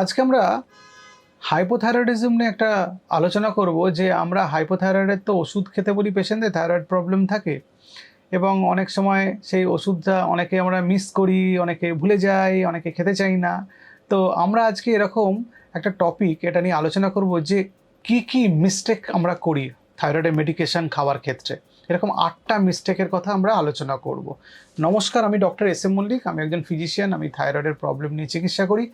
আজকে আমরা হাইপোথাইরয়েডিজম নিয়ে একটা আলোচনা করব যে আমরা হাইপোথাইরয়েডের তো ওষুধ খেতে বলি পেশেন্টদের থাইরয়েড প্রবলেম থাকে এবং অনেক সময় সেই ওষুধটা অনেকে আমরা মিস করি, অনেকে ভুলে যাই, অনেকে খেতে চাই না। তো আমরা আজকে এরকম একটা টপিক এটা নিয়ে আলোচনা করব যে কি কি মিস্টেক আমরা করি থাইরয়েডের মেডিকেশন খাওয়ার ক্ষেত্রে। এরকম আটটা মিস্টেকের কথা আমরা আলোচনা করব। নমস্কার, আমি ডক্টর এস এম মল্লিক, আমি একজন ফিজিশিয়ান আমি থাইরয়েডের প্রবলেম নিয়ে চিকিৎসা করি।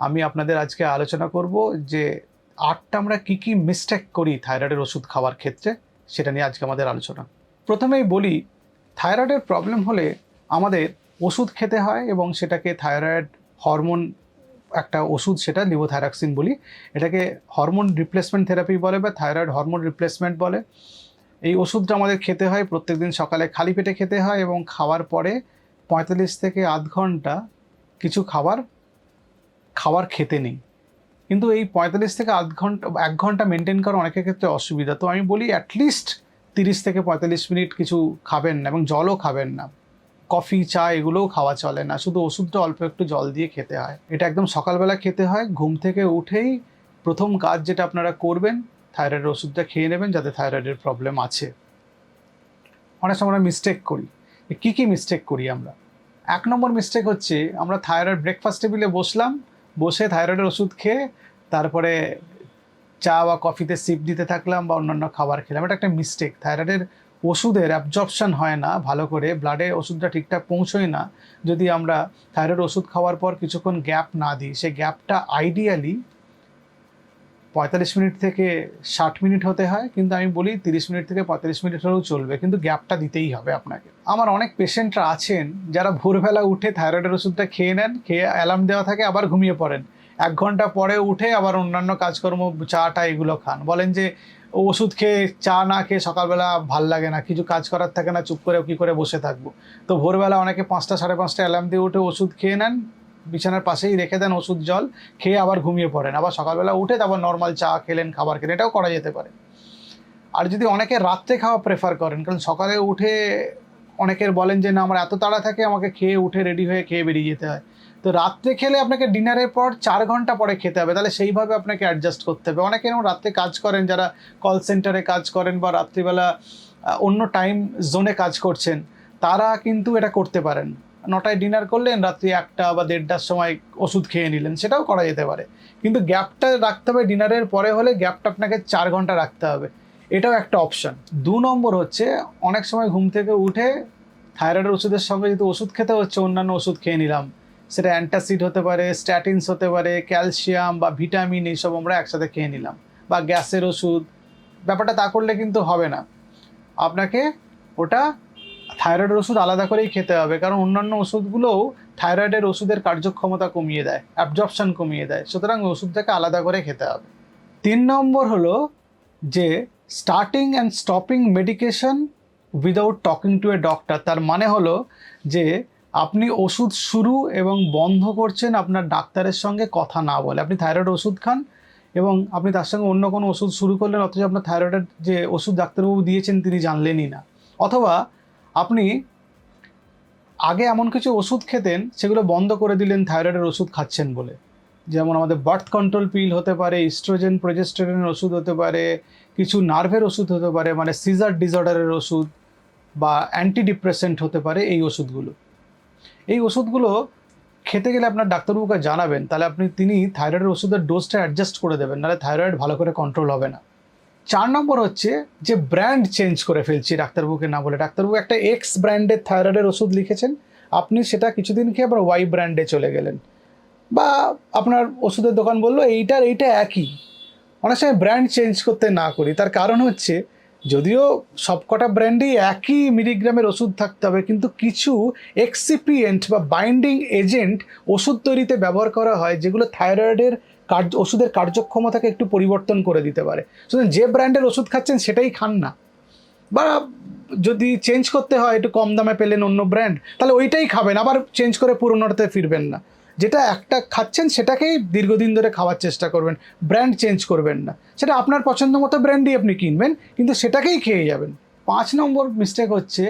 আমি আপনাদের আজকে আলোচনা করব যে আটটা আমরা কি কি মিস্টেক করি থাইরয়েডের ওষুধ খাওয়ার ক্ষেত্রে, সেটা নিয়ে আজকে আমাদের আলোচনা। প্রথমেই বলি থাইরয়েডের প্রবলেম হলে আমাদের ওষুধ খেতে হয় এবং সেটাকে থাইরয়েড হরমোন একটা ওষুধ সেটা লিভোথাইরাক্সিন বলি। এটাকে হরমোন রিপ্লেসমেন্ট থেরাপি বলে বা থাইরয়েড হরমোন রিপ্লেসমেন্ট বলে। এই ওষুধটা আমাদের খেতে হয়, প্রত্যেকদিন সকালে খালি পেটে খেতে হয় এবং খাওয়ার পরে পঁয়তাল্লিশ থেকে আধ ঘণ্টা কিছু খাবার খাবার খেতে নেই। কিন্তু এই পঁয়তাল্লিশ থেকে আধ ঘণ্টা, এক ঘণ্টা মেনটেন করা অনেকের ক্ষেত্রে অসুবিধা। তো আমি বলি অ্যাটলিস্ট তিরিশ থেকে পঁয়তাল্লিশ মিনিট কিছু খাবেন না এবং জলও খাবেন না। কফি, চা এগুলোও খাওয়া চলে না। শুধু ওষুধটা অল্প একটু জল দিয়ে খেতে হয়। এটা একদম সকালবেলা খেতে হয়। ঘুম থেকে উঠেই প্রথম কাজ যেটা আপনারা করবেন থাইরয়েডের ওষুধটা খেয়ে নেবেন যাতে থাইরয়েডের প্রবলেম আছে। অনেক সময় আমরা মিস্টেক করি। কী কী মিস্টেক করি আমরা? এক নম্বর মিস্টেক হচ্ছে আমরা থাইরয়েড ব্রেকফাস্ট টেবিলে বসলাম বসে থাইরয়েডের ওষুধ খেয়ে তারপরে চা বা কফিতে সিপ দিতে থাকলাম বা অন্যান্য খাবার খেলাম। এটা একটা মিস্টেক থাইরয়েডের ওষুধের অ্যাবজর্পশান হয় না ভালো করে ব্লাডে ওষুধটা ঠিকঠাক পৌঁছোয় না। যদি আমরা থাইরয়েড ওষুধ খাওয়ার পর কিছুক্ষণ গ্যাপ না দিই, সেই গ্যাপটা আইডিয়ালি পঁয়তাল্লিশ মিনিট থেকে ষাট মিনিট হতে হয়, কিন্তু আমি বলি তিরিশ মিনিট থেকে পঁয়তাল্লিশ মিনিট হলেও চলবে, কিন্তু গ্যাপটা দিতেই হবে আপনাকে। আমার অনেক পেশেন্টরা আছেন যারা ভোরবেলা উঠে থাইরয়েডের ওষুধটা খেয়ে নেন, খেয়ে অ্যালার্ম দেওয়া থাকে, আবার ঘুমিয়ে পড়েন। এক ঘণ্টা পরে উঠে আবার অন্যান্য কাজকর্ম, চাটা এগুলো খান। বলেন যে, ওষুধ খেয়ে চা না খেয়ে সকালবেলা ভালো লাগে না, কিছু কাজ করার থাকে না, চুপ করে কী করে বসে থাকব? তো ভোরবেলা অনেকে পাঁচটা, সাড়ে পাঁচটা অ্যালার্ম দিয়ে উঠে ওষুধ খেয়ে নেন বিছানার পাশেই রেখে দেন ওষুধ, জল, খেয়ে আবার ঘুমিয়ে পড়েন। আবার সকালবেলা উঠে তারপর নর্মাল চা খেলেন, খাবার খেলেন, এটাও করা যেতে পারে। আর যদি অনেকে রাত্রে খাওয়া প্রেফার করেন, কারণ সকালে উঠে অনেকের বলেন যে, না, আমার এত তাড়া থাকে, আমাকে খেয়ে উঠে রেডি হয়ে খেয়ে বেরিয়ে যেতে হয়। তো রাত্রে খেলে আপনাকে ডিনারের পর চার ঘণ্টা পরে খেতে হবে। তাহলে সেইভাবে আপনাকে অ্যাডজাস্ট করতে হবে। অনেকে এরকম রাত্রে কাজ করেন, যারা কল সেন্টারে কাজ করেন বা রাত্রিবেলা অন্য টাইম জোনে কাজ করছেন, তারা কিন্তু এটা করতে পারেন। নটায় ডিনার করলেন, রাত্রি একটা বা দেড়টার সময় ওষুধ খেয়ে নিলেন, সেটাও করা যেতে পারে। কিন্তু গ্যাপটা রাখতে হবে ডিনারের পরে হলে গ্যাপটা আপনাকে চার ঘণ্টা রাখতে হবে। এটাও একটা অপশন দু নম্বর হচ্ছে, অনেক সময় ঘুম থেকে উঠে থাইরয়েডের ওষুধের সঙ্গে যদি ওষুধ খেতে হচ্ছে, অন্যান্য ওষুধ খেয়ে নিলাম। সেটা অ্যান্টাসিড হতে পারে স্ট্যাটিনস হতে পারে ক্যালসিয়াম বা ভিটামিন এইসব আমরা একসাথে খেয়ে নিলাম। বা গ্যাসের ওষুধ, ব্যাপারটা তা করলে কিন্তু হবে না। আপনাকে ওটা থাইরয়েডের ওষুধ আলাদা করেই খেতে হবে, কারণ অন্যান্য ওষুধগুলোও থাইরয়েডের ওষুধের কার্যক্ষমতা কমিয়ে দেয় অ্যাবজর্পশন কমিয়ে দেয়, সুতরাং ওষুধটাকে আলাদা করে খেতে হবে। তিন নম্বর হলো যে starting and stopping medication without talking to a doctor তার মানে হলো যে, আপনি ওষুধ শুরু এবং বন্ধ করছেন আপনার ডাক্তারের সঙ্গে কথা না বলে। আপনি থাইরয়েড ওষুধ খান এবং আপনি তার সঙ্গে অন্য কোনো ওষুধ শুরু করলেন, অথচ আপনার থাইরয়েডের যে ওষুধ ডাক্তারবাবু দিয়েছেন তিনি জানলেনই না। অথবা আপনি আগে এমন কিছু ওষুধ খেতেন, সেগুলো বন্ধ করে দিলেন, থাইরয়েডের ওষুধ খাচ্ছেন বলে। যেমন আমাদের বার্থ কন্ট্রোল পিল হতে পারে, ইস্ট্রোজেন, প্রোজেস্টেরনের ওষুধ হতে পারে, কিছু নার্ভের ওষুধ হতে পারে মানে সিজার ডিসঅর্ডারের ওষুধ বা অ্যান্টি ডিপ্রেসেন্ট হতে পারে এই ওষুধগুলো। এই ওষুধগুলো খেতে গেলে আপনার ডাক্তারবাবুকে জানাবেন, তাহলে আপনি, তিনি থাইরয়েডের ওষুধের ডোজটা অ্যাডজাস্ট করে দেবেন, নাহলে থাইরয়েড ভালো করে কন্ট্রোল হবে না। চার নম্বর হচ্ছে যে ব্র্যান্ড চেঞ্জ করে ফেলছি ডাক্তারবাবুকে না বলে। ডাক্তারবাবু একটা এক্স ব্র্যান্ডের থাইরয়েডের ওষুধ লিখেছেন। আপনি সেটা কিছুদিন খেয়ে আবার ওয়াই ব্র্যান্ডে চলে গেলেন। বা আপনার ওষুধের দোকান বলল, এইটার এইটা একই। অনেক সময় ব্র্যান্ড চেঞ্জ করতে না করি। তার কারণ হচ্ছে, যদিও সবকটা ব্র্যান্ডেই একই মিলিগ্রামের ওষুধ থাকতে হবে, কিন্তু কিছু এক্সিপিয়েন্ট বা বাইন্ডিং এজেন্ট ওষুধ তৈরিতে ব্যবহার করা হয়, যেগুলো থাইরয়েডের কার্য, ওষুধের কার্যক্ষমতাকে একটু পরিবর্তন করে দিতে পারে। সুতরাং যে ব্র্যান্ডের ওষুধ খাচ্ছেন সেটাই খান না। বা যদি চেঞ্জ করতে হয়, একটু কম দামে পেলেন অন্য ব্র্যান্ড তাহলে ওইটাই খাবেন, আবার চেঞ্জ করে পুরোনোটাতে ফিরবেন না। যেটা একটা খাচ্ছেন সেটাকেই দীর্ঘদিন ধরে খাওয়ার চেষ্টা করবেন ব্র্যান্ড চেঞ্জ করবেন না। সেটা আপনার পছন্দ মতো ব্র্যান্ডই আপনি কিনবেন, কিন্তু সেটাকেই খেয়ে যাবেন। পাঁচ নম্বর মিস্টেক হচ্ছে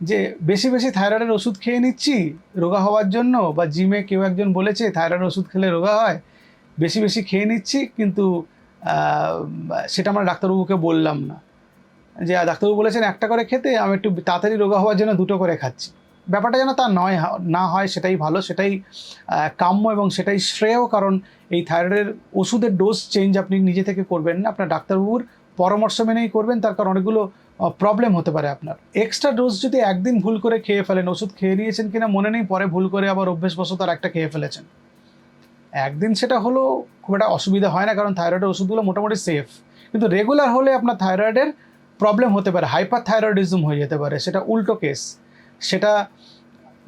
যে বেশি বেশি থাইরয়েডের ওষুধ খেয়ে নিচ্ছি, রোগা হওয়ার জন্য, বা জিমে কেউ একজন বলেছে থাইরয়েড ওষুধ খেলে রোগা হয়? বেশি বেশি খেয়ে নিচ্ছি, কিন্তু সেটা আমরা ডাক্তারবাবুকে বললাম না। যে ডাক্তারবাবু বলেছেন একটা করে খেতে, আমি একটু তাড়াতাড়ি রোগা হওয়ার জন্য দুটো করে খাচ্ছি। ব্যাপারটা যেন তা নয় না হয় সেটাই ভালো, সেটাই কাম্য এবং সেটাই শ্রেয়, কারণ এই থাইরয়েডের ওষুধের ডোজ চেঞ্জ আপনি নিজে থেকে করবেন না। আপনার ডাক্তারবাবুর পরামর্শ মেনেই করবেন, তার কারণ অনেকগুলো প্রবলেম হতে পারে আপনার। এক্সট্রা ডোজ যদি একদিন ভুল করে খেয়ে ফেলেন, ওষুধ খেয়ে নিয়েছেন কিনা মনে নেই, পরে ভুল করে আবার অভ্যেসবশত আর একটা খেয়ে ফেলেছেন। একদিন সেটা হলো খুব একটা অসুবিধা হয় না, কারণ থাইরয়েডের ওষুধগুলো মোটামুটি সেফ কিন্তু রেগুলার হলে আপনার থাইরয়েডের প্রবলেম হতে পারে হাইপার থাইরয়েডিজম হয়ে যেতে পারে, সেটা উল্টো কেস সেটা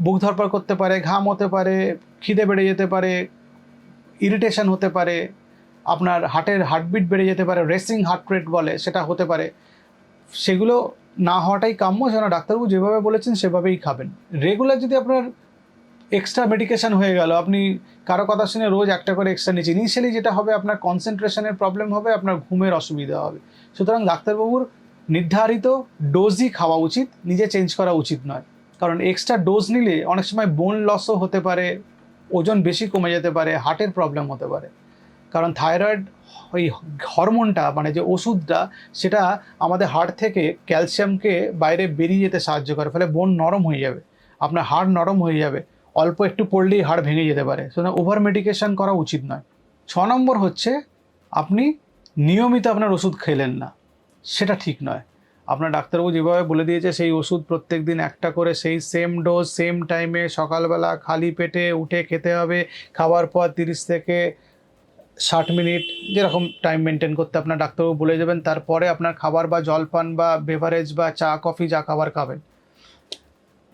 বুক ধরপড় করতে পারে, ঘাম হতে পারে, খিদে বেড়ে যেতে পারে ইরিটেশন হতে পারে, আপনার হার্টের হার্টবিট বেড়ে যেতে পারে রেসিং হার্ট রেট বলে, সেটা হতে পারে। সেগুলো না হওয়াটাই কাম্য যেন ডাক্তারবাবু যেভাবে বলেছেন সেভাবেই খাবেন। রেগুলার যদি আপনার এক্সট্রা মেডিকেশন হয়ে গেল। আপনি কারও কথা শুনে রোজ একটা করে এক্সট্রা নিচ্ছেন। ইনিশিয়ালি যেটা হবে, আপনার কনসেন্ট্রেশনের প্রবলেম হবে, আপনার ঘুমের অসুবিধা হবে। সুতরাং ডাক্তারবাবুর নির্ধারিত ডোজই খাওয়া উচিত, নিজে চেঞ্জ করা উচিত নয়। কারণ এক্সট্রা ডোজ নিলে অনেক সময় বোন লসও হতে পারে, ওজন বেশি কমে যেতে পারে হার্টের প্রবলেম হতে পারে। কারণ থাইরয়েড ওই হরমোনটা মানে যে ওষুধটা, সেটা আমাদের হাড় থেকে ক্যালসিয়ামকে বাইরে বেরিয়ে যেতে সাহায্য করে। ফলে বোন নরম হয়ে যাবে। আপনার হাড় নরম হয়ে যাবে। অল্প একটু পড়লেই হাড় ভেঙে যেতে পারে। সুতরাং ওভার মেডিকেশন করা উচিত নয়। ছ নম্বর হচ্ছে, আপনি নিয়মিত আপনার ওষুধ খেলেন না। সেটা ঠিক নয়। আপনার ডাক্তারবাবু যেভাবে বলে দিয়েছে, সেই ওষুধ প্রত্যেক দিন একটা করে, সেই সেম ডোজ সেম টাইমে সকালবেলা খালি পেটে উঠে খেতে হবে। খাওয়ার পর তিরিশ থেকে ষাট মিনিট যেরকম টাইম মেনটেন করতে আপনার ডাক্তারবাবু বলে যাবেন তারপরে আপনার খাবার বা জলপান বা বেভারেজ বা চা কফি যা খাবার খাবেন।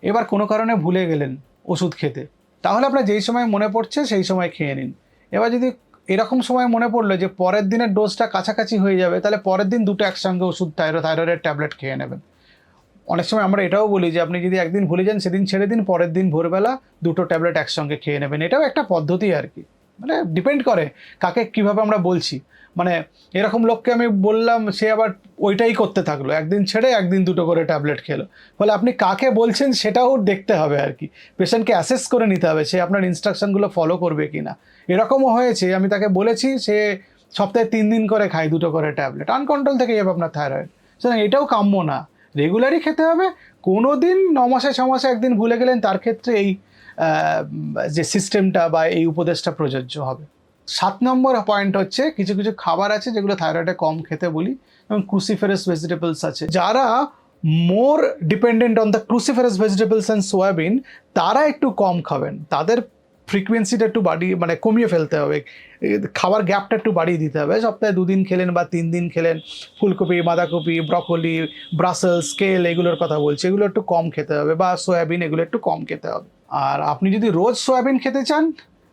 এবার কোনো কারণে ভুলে গেলেন ওষুধ খেতে। তাহলে আপনার যেই সময় মনে পড়ছে সেই সময় খেয়ে নিন। এবার যদি এরকম সময় মনে পড়ল যে পরের দিনের ডোজটা কাছাকাছি হয়ে যাবে, তাহলে পরের দিন দুটো একসঙ্গে ওষুধ, থাইরো, থাইরয়েডের ট্যাবলেট খেয়ে নেবেন। অনেক সময় আমরা এটাও বলি যে আপনি যদি একদিন ভুলে যান, সেদিন ছেড়ে দিন, পরের দিন ভোরবেলা দুটো ট্যাবলেট একসঙ্গে খেয়ে নেবেন। এটাও একটা পদ্ধতি আর কি। মানে ডিপেন্ড করে কাকে কীভাবে আমরা বলছি। মানে এরকম লোককে আমি বললাম, সে আবার ওইটাই করতে থাকল। একদিন ছেড়ে একদিন দুটো করে ট্যাবলেট খেলো। ফলে আপনি কাকে বলছেন সেটাও দেখতে হবে আর কি। পেশেন্টকে অ্যাসেস করে নিতে হবে সে আপনার ইনস্ট্রাকশনগুলো ফলো করবে কি না এরকমও হয়েছে, আমি তাকে বলেছি সে সপ্তাহে তিন দিন করে খায় দুটো করে ট্যাবলেট আনকন্ট্রোল থেকে যাবে আপনার থাইরয়েড সুতরাং এটাও কাম্য না। রেগুলারই খেতে হবে কোনো দিন ন মাসে, ছ মাসে একদিন ভুলে গেলেন, তার ক্ষেত্রে এই যে সিস্টেমটা বা এই উপদেশটা প্রযোজ্য হবে। সাত নম্বর পয়েন্ট হচ্ছে কিছু কিছু খাবার আছে যেগুলো থাইরয়েডে কম খেতে বলি এবং ক্রুসিফেরাস ভেজিটেবলস আছে। যারা more dependent on the cruciferous vegetables and soybean তারা একটু কম খাবেন। তাদের ফ্রিকুয়েন্সিটা একটু বাড়িয়ে মানে কমিয়ে ফেলতে হবে। খাবার গ্যাপটা একটু বাড়িয়ে দিতে হবে। সপ্তাহে দুদিন খেলেন বা তিন দিন খেলেন, ফুলকপি, বাঁধাকপি ব্রকলি ব্রাসেলস স্কেল এগুলোর কথা বলছি, এগুলো একটু কম খেতে হবে বা সয়াবিন এগুলো একটু কম খেতে হবে। আর আপনি যদি রোজ সয়াবিন খেতে চান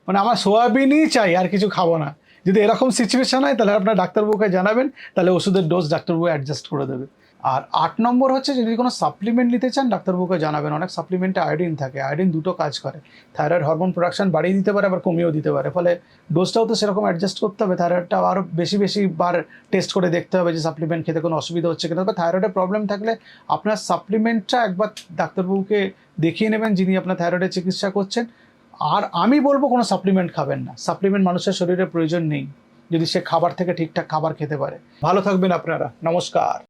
মানে আমার সোয়াবিনই চাই, আর কিছু খাব না। যদি এরকম সিচুয়েশন হয়, তাহলে আপনার ডাক্তারবাবুকে জানাবেন, তাহলে ওষুধের ডোজ ডাক্তারবাবু অ্যাডজাস্ট করে দেবে। আর আট নম্বর হচ্ছে যদি কোনো সাপ্লিমেন্ট নিতে চান ডাক্তারবাবুকে জানাবেন। অনেক সাপ্লিমেন্টে আয়োডিন থাকে। আয়োডিন দুটো কাজ করে। থাইরয়েড হরমোন প্রোডাকশন বাড়িয়ে দিতে পারে, আবার কমিয়েও দিতে পারে। ফলে ডোজটাও তো সেরকম অ্যাডজাস্ট করতে হবে। থাইরয়েডটা আরও বেশি বেশি বার টেস্ট করে দেখতে হবে যে সাপ্লিমেন্ট খেতে কোনো অসুবিধা হচ্ছে কিনা। তবে থাইরয়েডের প্রবলেম থাকলে আপনার সাপ্লিমেন্টটা একবার ডাক্তারবাবুকে দেখিয়ে নেবেন, যিনি আপনার থাইরয়েডের চিকিৎসা করছেন। আর আমি বলব, কোনো সাপ্লিমেন্ট খাবেন না। সাপ্লিমেন্ট মানুষের শরীরে প্রয়োজন নেই। যদি সে খাবার থেকে ঠিকঠাক খাবার খেতে পারে। ভালো থাকবেন আপনারা। নমস্কার।